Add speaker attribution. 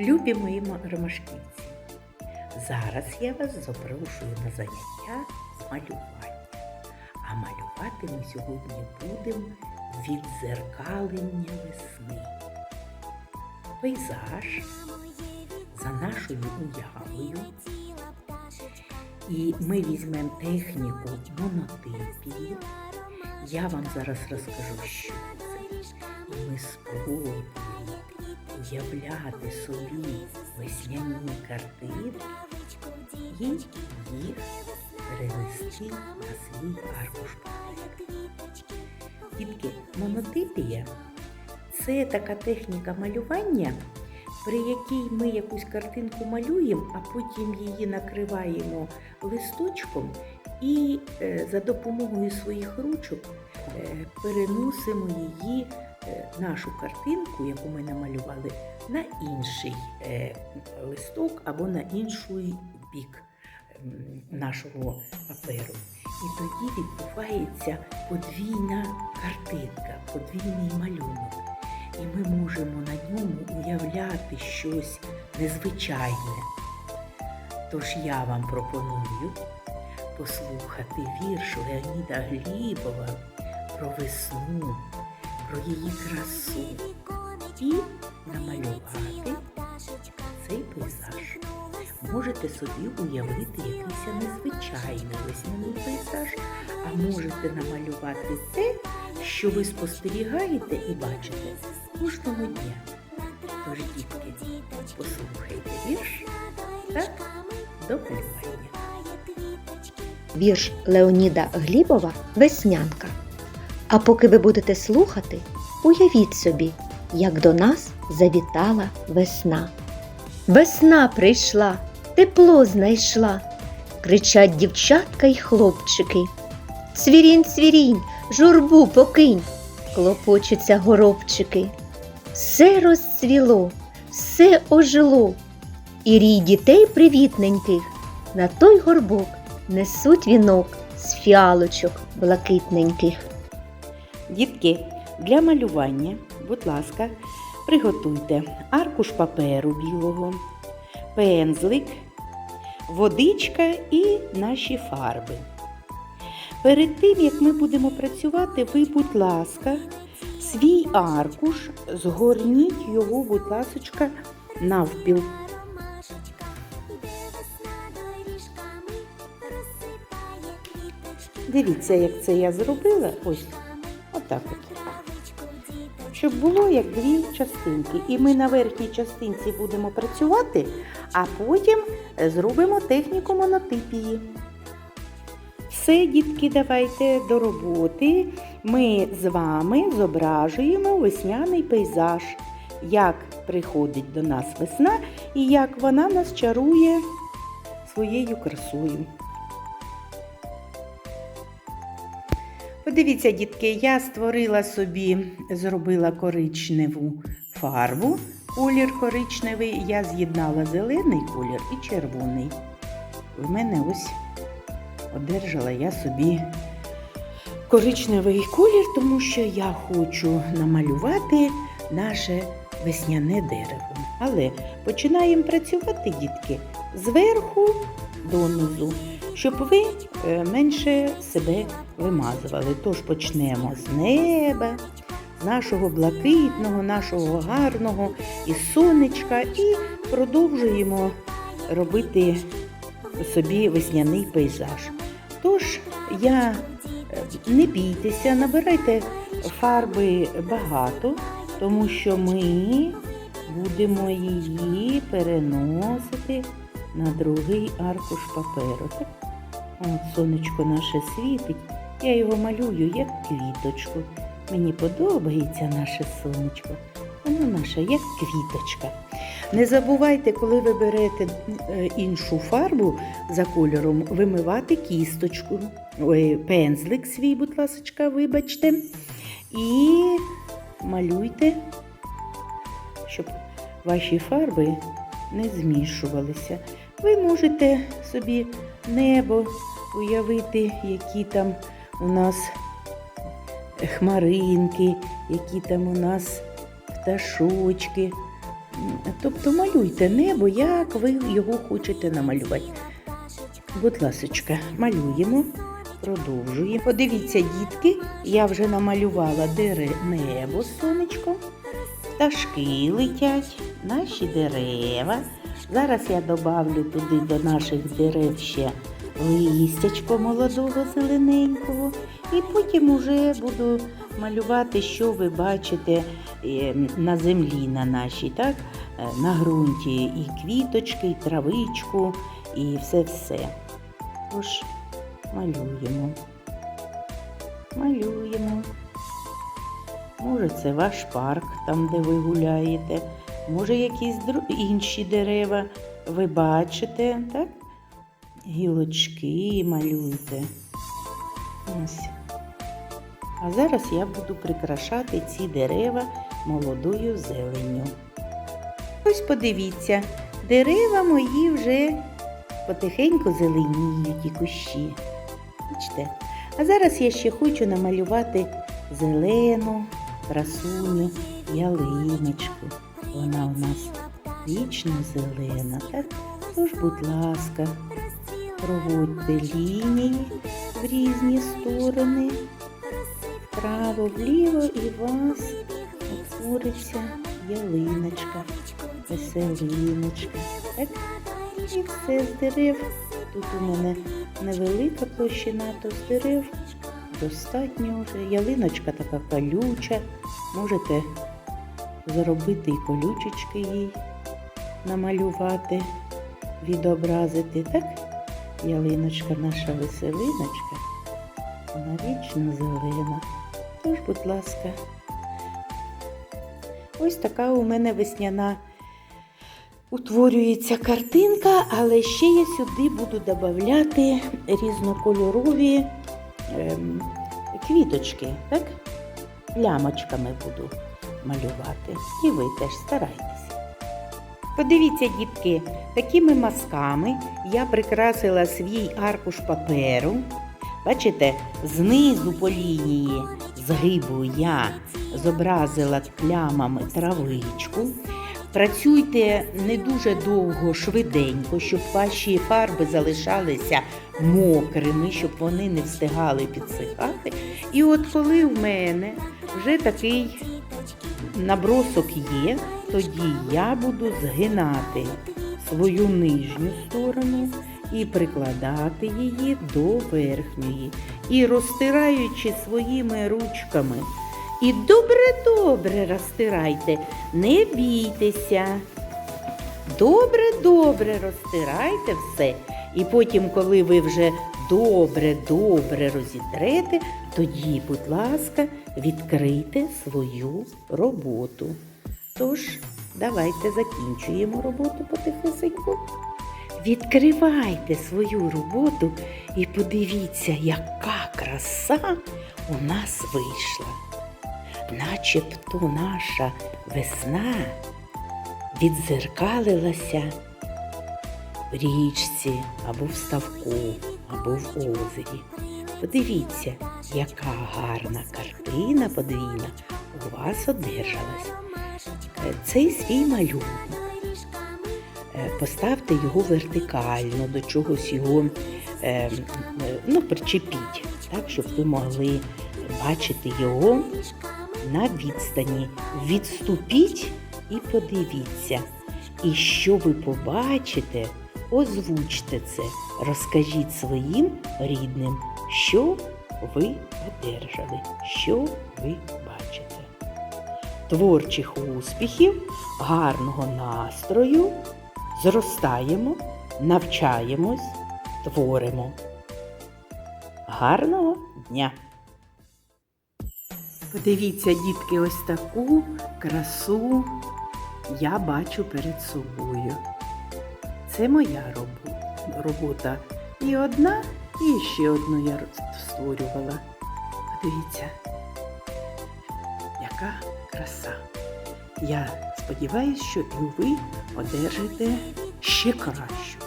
Speaker 1: Любі мої ма- ромашківці, зараз я вас запрошую на заняття з малювання. А малювати ми сьогодні будемо відзеркалення весни. Пейзаж за нашою уявою. І ми візьмемо техніку монотипії. Я вам зараз розкажу, що це. І ми спробуємо уявляти собі весняні картини і їх перенести на свій аркуш. Дітки, монотипія це така техніка малювання, при якій ми якусь картинку малюємо, а потім її накриваємо листочком і е, за допомогою своїх ручок е, переносимо її, нашу картинку, яку ми намалювали, на інший е, листок або на інший бік нашого паперу. І тоді відбувається подвійна картинка, подвійний малюнок. І ми можемо на ньому уявляти щось незвичайне. Тож я вам пропоную послухати вірш Леоніда Глібова про весну, про її красу і намалювати цей пейзаж. Можете собі уявити якийсь незвичайний весняний пейзаж, а можете намалювати те, що ви спостерігаєте і бачите кожного дня. Тож, дітки, послухайте вірш та до малювання.
Speaker 2: Вірш Леоніда Глібова Веснянка. А поки ви будете слухати, уявіть собі, як до нас завітала весна. Весна прийшла, тепло знайшла, кричать дівчатка й хлопчики. Цвірінь, цвірінь, журбу покинь, клопочуться горобчики. Все розцвіло, все ожило, і рій дітей привітненьких на той горбок несуть вінок з фіалочок блакитненьких.
Speaker 1: Дітки, для малювання, будь ласка, приготуйте аркуш паперу білого, пензлик, водичка і наші фарби. Перед тим, як ми будемо працювати, ви, будь ласка, свій аркуш згорніть його, будь ласка, навпіл. Дивіться, як це я зробила. Ось, отак от. Щоб було як дві частинки. І ми на верхній частинці будемо працювати, а потім е, зробимо техніку монотипії. Все, дітки, давайте до роботи. Ми з вами зображуємо весняний пейзаж, як приходить до нас весна і як вона нас чарує своєю красою. Подивіться, дітки, я створила собі, зробила коричневу фарбу, колір коричневий, я з'єднала зелений колір і червоний. В мене ось одержала я собі коричневий колір, тому що я хочу намалювати наше весняне дерево. Але починаємо працювати, дітки, зверху донизу, щоб ви е, менше себе вимазували. Тож почнемо з неба, з нашого блакитного, нашого гарного і сонечка, і продовжуємо робити собі весняний пейзаж. Тож я е, не бійтеся, набирайте фарби багато, тому що ми будемо її переносити на другий аркуш паперу. От сонечко наше світить. Я його малюю як квіточку. Мені подобається наше сонечко. Воно наше як квіточка. Не забувайте, коли ви берете е, іншу фарбу за кольором, вимивати кісточку, ой, пензлик свій, будь ласка, вибачте. І малюйте, щоб ваші фарби не змішувалися. Ви можете собі небо уявити, які там у нас хмаринки, які там у нас пташочки. Тобто малюйте небо, як ви його хочете намалювати. Будь ласочка, малюємо, продовжуємо. Подивіться, дітки, я вже намалювала дере небо з сонечком, пташки летять, наші дерева. Зараз я добавлю туди до наших дерев ще листячко молодого зелененького. І потім уже буду малювати, що ви бачите е, на землі на нашій, так? Е, на ґрунті і квіточки, і травичку, і все-все. Тож малюємо. Малюємо. Може, це ваш парк, там, де ви гуляєте. Може, якісь інші дерева ви бачите, так? Гілочки малюйте. Ось. А зараз я буду прикрашати ці дерева молодою зеленню. Ось подивіться, дерева мої вже потихеньку зеленіють і кущі. Бачите? А зараз я ще хочу намалювати зелену красуню ялиночку. Вона у нас вічно зелена. Так? Тож, будь ласка, проводьте лінії в різні сторони, вправо, вліво, і у вас утвориться ялиночка, веселиночка. Так? І все з дерев. Тут у мене невелика площина, то з дерев достатньо вже. Ялиночка така колюча. Можете зробити і колючечки їй намалювати, відобразити. Так? Ялиночка наша веселиночка. Вона вічно зелена. Тож, будь ласка, ось така у мене весняна утворюється картинка, але ще я сюди буду додавати різнокольорові ем, квіточки, так? Лямочками буду малювати. І ви теж старайтеся. Подивіться, дітки, такими мазками я прикрасила свій аркуш паперу. Бачите, знизу по лінії згибу я зобразила плямами травичку. Працюйте не дуже довго, швиденько, щоб ваші фарби залишалися мокрими, щоб вони не встигали підсихати. І от коли в мене вже такий набросок є, тоді я буду згинати свою нижню сторону і прикладати її до верхньої. І розтираючи своїми ручками. І добре-добре розтирайте, не бійтеся. Добре-добре розтирайте все. І потім, коли ви вже добре-добре розітрете, тоді, будь ласка, відкрийте свою роботу. Тож, давайте закінчуємо роботу потихесеньку. Відкривайте свою роботу і подивіться, яка краса у нас вийшла. Начебто наша весна відзеркалилася в річці або в ставку, або в озері. Подивіться, яка гарна картина подвійна у вас одержалась. Е, Цей свій малюнок. Е, Поставте його вертикально, до чогось його е, ну, причепіть, так, щоб ви могли бачити його на відстані. Відступіть і подивіться. І що ви побачите, озвучте це, розкажіть своїм рідним, що ви одержали, що ви. Творчих успіхів, гарного настрою, зростаємо, навчаємось, творимо. Гарного дня! Подивіться, дітки, ось таку красу я бачу перед собою. Це моя робота. І одна, і ще одну я створювала. Подивіться, яка краса. Я сподіваюся, що і ви одержите ще кращу.